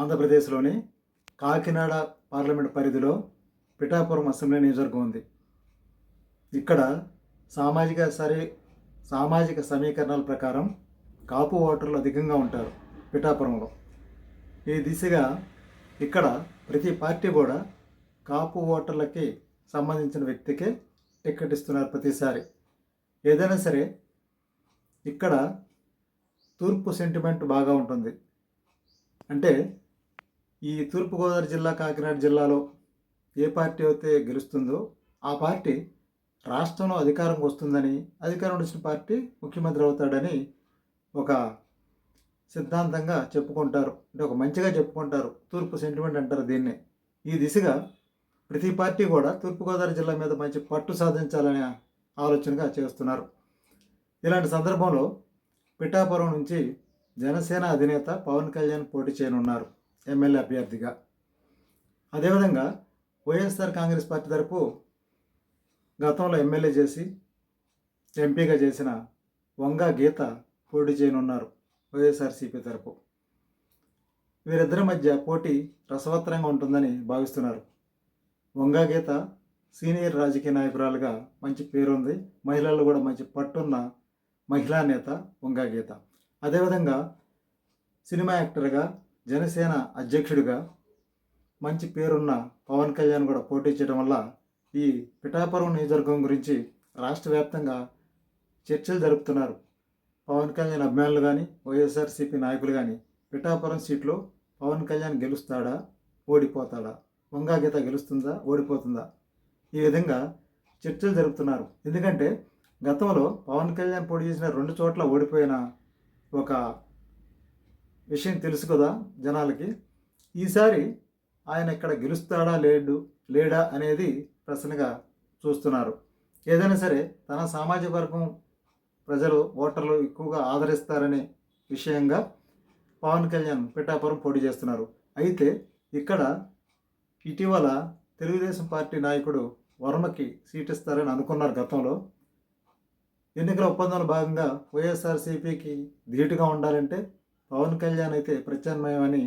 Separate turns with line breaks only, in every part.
ఆంధ్రప్రదేశ్లోని కాకినాడ పార్లమెంట్ పరిధిలో పిఠాపురం అసెంబ్లీ నియోజకవర్గం ఉంది. ఇక్కడ సామాజిక సరి సామాజిక సమీకరణాల ప్రకారం కాపు ఓటర్లు అధికంగా ఉంటారు పిఠాపురంలో. ఈ దిశగా ఇక్కడ ప్రతి పార్టీ కూడా కాపు ఓటర్లకి సంబంధించిన వ్యక్తికే టికెట్ ఇస్తున్నారు ప్రతిసారి. ఏదైనా సరే ఇక్కడ తూర్పు సెంటిమెంట్ బాగా ఉంటుంది. అంటే ఈ తూర్పుగోదావరి జిల్లా కాకినాడ జిల్లాలో ఏ పార్టీ అయితే గెలుస్తుందో ఆ పార్టీ రాష్ట్రంలో అధికారం వస్తుందని అధికారం వచ్చిన పార్టీ ముఖ్యమంత్రి అవుతాడని ఒక సిద్ధాంతంగా చెప్పుకుంటారు. అంటే ఒక మంచిగా చెప్పుకుంటారు. తూర్పు సెంటిమెంట్ అంటారు దీన్ని. ఈ దిశగా ప్రతి పార్టీ కూడా తూర్పుగోదావరి జిల్లా మీద మంచి పట్టు సాధించాలనే ఆలోచనగా చేస్తున్నారు. ఇలాంటి సందర్భంలో పిఠాపురం నుంచి జనసేన అధినేత పవన్ కళ్యాణ్ పోటీ చేయనున్నారు. ఎమ్మెల్యే అభ్యర్థిగా. అదేవిధంగా వైఎస్ఆర్ కాంగ్రెస్ పార్టీ తరపు గతంలో ఎమ్మెల్యే చేసి ఎంపీగా చేసిన వంగా గీత పోటీ చేయనున్నారు వైఎస్ఆర్సీపీ తరపు. వీరిద్దరి మధ్య పోటీ రసవత్తరంగా ఉంటుందని భావిస్తున్నారు. వంగా గీత సీనియర్ రాజకీయ నాయకురాలుగా మంచి పేరుంది. మహిళల్లో కూడా మంచి పట్టున్న మహిళా నేత వంగా గీత. అదేవిధంగా సినిమా యాక్టర్గా జనసేన అధ్యక్షుడిగా మంచి పేరున్న పవన్ కళ్యాణ్ కూడా పోటీ చేయడం వల్ల ఈ పిఠాపురం నియోజకవర్గం గురించి రాష్ట్ర వ్యాప్తంగా చర్చలు జరుపుతున్నారు. పవన్ కళ్యాణ్ అభిమానులు కానీ వైఎస్ఆర్సీపీ నాయకులు కానీ పిఠాపురం సీట్లో పవన్ కళ్యాణ్ గెలుస్తాడా ఓడిపోతాడా? వంగా గీత గెలుస్తుందా ఓడిపోతుందా? ఈ విధంగా చర్చలు జరుపుతున్నారు. ఎందుకంటే గతంలో పవన్ కళ్యాణ్ పోటీ చేసిన రెండు చోట్ల ఓడిపోయిన ఒక విషయం తెలుసు కదా జనాలకి. ఈసారి ఆయన ఇక్కడ గెలుస్తాడా లేడు లేడా అనేది ప్రశ్నగా చూస్తున్నారు. ఏదైనా సరే తన సామాజిక వర్గం ప్రజలు ఓటర్లు ఎక్కువగా ఆదరిస్తారనే విషయంగా పవన్ కళ్యాణ్ పిఠాపురం పోటీ చేస్తున్నారు. అయితే ఇక్కడ ఇటీవల తెలుగుదేశం పార్టీ నాయకుడు వర్మకి సీట్ ఇస్తారని అనుకున్నారు గతంలో. ఎన్నికల ఒప్పందంలో భాగంగా వైఎస్ఆర్సీపీకి ధీటుగా ఉండాలంటే పవన్ కళ్యాణ్ అయితే ప్రత్యామ్నాయమని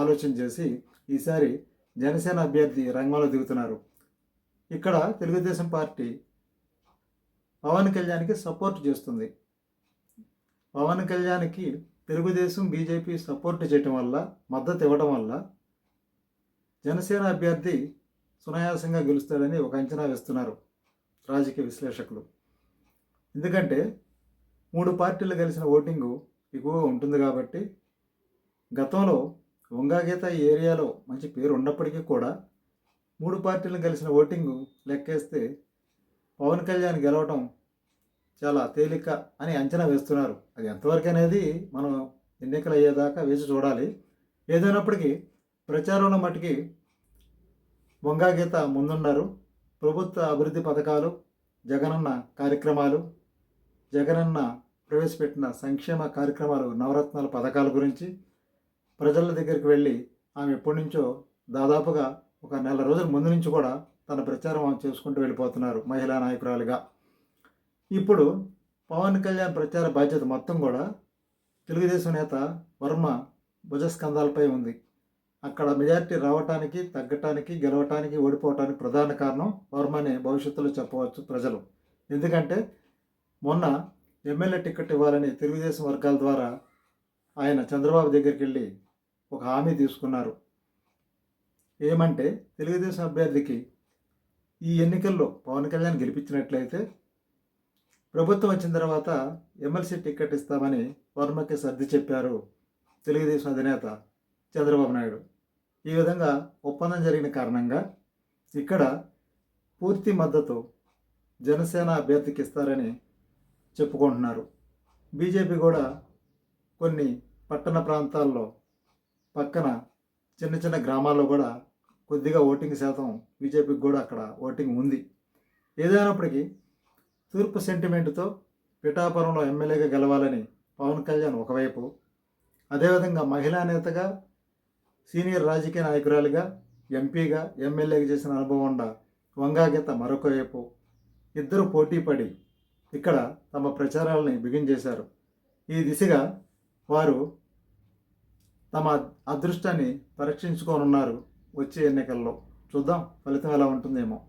ఆలోచన చేసి ఈసారి జనసేన అభ్యర్థి రంగంలో దిగుతున్నారు. ఇక్కడ తెలుగుదేశం పార్టీ పవన్ కళ్యాణ్కి సపోర్ట్ చేస్తుంది. పవన్ కళ్యాణ్కి తెలుగుదేశం బీజేపీ సపోర్ట్ చేయటం వల్ల మద్దతు ఇవ్వడం వల్ల జనసేన అభ్యర్థి సునాయాసంగా గెలుస్తాడని ఒక అంచనా వేస్తున్నారు రాజకీయ విశ్లేషకులు. ఎందుకంటే మూడు పార్టీలు కలిసిన ఓటింగు ఎక్కువగా ఉంటుంది కాబట్టి గతంలో వంగాగీత ఈ ఏరియాలో మంచి పేరు ఉన్నప్పటికీ కూడా మూడు పార్టీలను కలిసిన ఓటింగు లెక్కేస్తే పవన్ కళ్యాణ్ గెలవటం చాలా తేలిక అని అంచనా వేస్తున్నారు. అది ఎంతవరకు అనేది మనం ఎన్నికలు అయ్యేదాకా వేచి చూడాలి. ఏదైనప్పటికీ ప్రచారంలో మట్టుకి వంగాగీత ముందున్నారు. ప్రభుత్వ అభివృద్ధి పథకాలు జగనన్న కార్యక్రమాలు జగనన్న ప్రవేశపెట్టిన సంక్షేమ కార్యక్రమాలు నవరత్నాల పథకాల గురించి ప్రజల దగ్గరికి వెళ్ళి ఆమె ఎప్పటి నుంచో దాదాపుగా ఒక నెల రోజుల ముందు నుంచి కూడా తన ప్రచారం ఆమె చేసుకుంటూ వెళ్ళిపోతున్నారు మహిళా నాయకురాలుగా. ఇప్పుడు పవన్ కళ్యాణ్ ప్రచార బాధ్యత మొత్తం కూడా తెలుగుదేశం నేత వర్మ భుజస్కంధాలపై ఉంది. అక్కడ మెజారిటీ రావటానికి తగ్గటానికి గెలవటానికి ఓడిపోవటానికి ప్రధాన కారణం వర్మనే భవిష్యత్తులో చెప్పవచ్చు ప్రజలు. ఎందుకంటే మొన్న ఎమ్మెల్యే టికెట్ ఇవ్వాలని తెలుగుదేశం వర్గాల ద్వారా ఆయన చంద్రబాబు దగ్గరికి వెళ్ళి ఒక హామీ తీసుకున్నారు. ఏమంటే తెలుగుదేశం అభ్యర్థికి ఈ ఎన్నికల్లో పవన్ కళ్యాణ్ గెలిపించినట్లయితే ప్రభుత్వం వచ్చిన తర్వాత ఎమ్మెల్సీ టికెట్ ఇస్తామని వర్మకి సర్ది చెప్పారు తెలుగుదేశం అధినేత చంద్రబాబు నాయుడు. ఈ విధంగా ఒప్పందం జరిగిన కారణంగా ఇక్కడ పూర్తి మద్దతు జనసేన అభ్యర్థికి ఇస్తారని చెప్పుకుంటున్నారు. బీజేపీ కూడా కొన్ని పట్టణ ప్రాంతాల్లో పక్కన చిన్న చిన్న గ్రామాల్లో కూడా కొద్దిగా ఓటింగ్ శాతం బీజేపీకి కూడా అక్కడ ఓటింగ్ ఉంది. ఏదైనప్పటికీ తూర్పు సెంటిమెంట్తో పిఠాపురంలో ఎమ్మెల్యేగా గెలవాలని పవన్ కళ్యాణ్ ఒకవైపు అదేవిధంగా మహిళా నేతగా సీనియర్ రాజకీయ నాయకురాలిగా ఎంపీగా ఎమ్మెల్యేగా చేసిన అనుభవం ఉండ వంగాగీత మరొక వైపు ఇద్దరు పోటీపడి ఇక్కడ తమ ప్రచారాలని బిగించేశారు ఈ దిశగా వారు తమ అదృష్టాన్ని పరీక్షించుకోనున్నారు వచ్చే ఎన్నికల్లో. చూద్దాం ఫలితం ఎలా ఉంటుందేమో.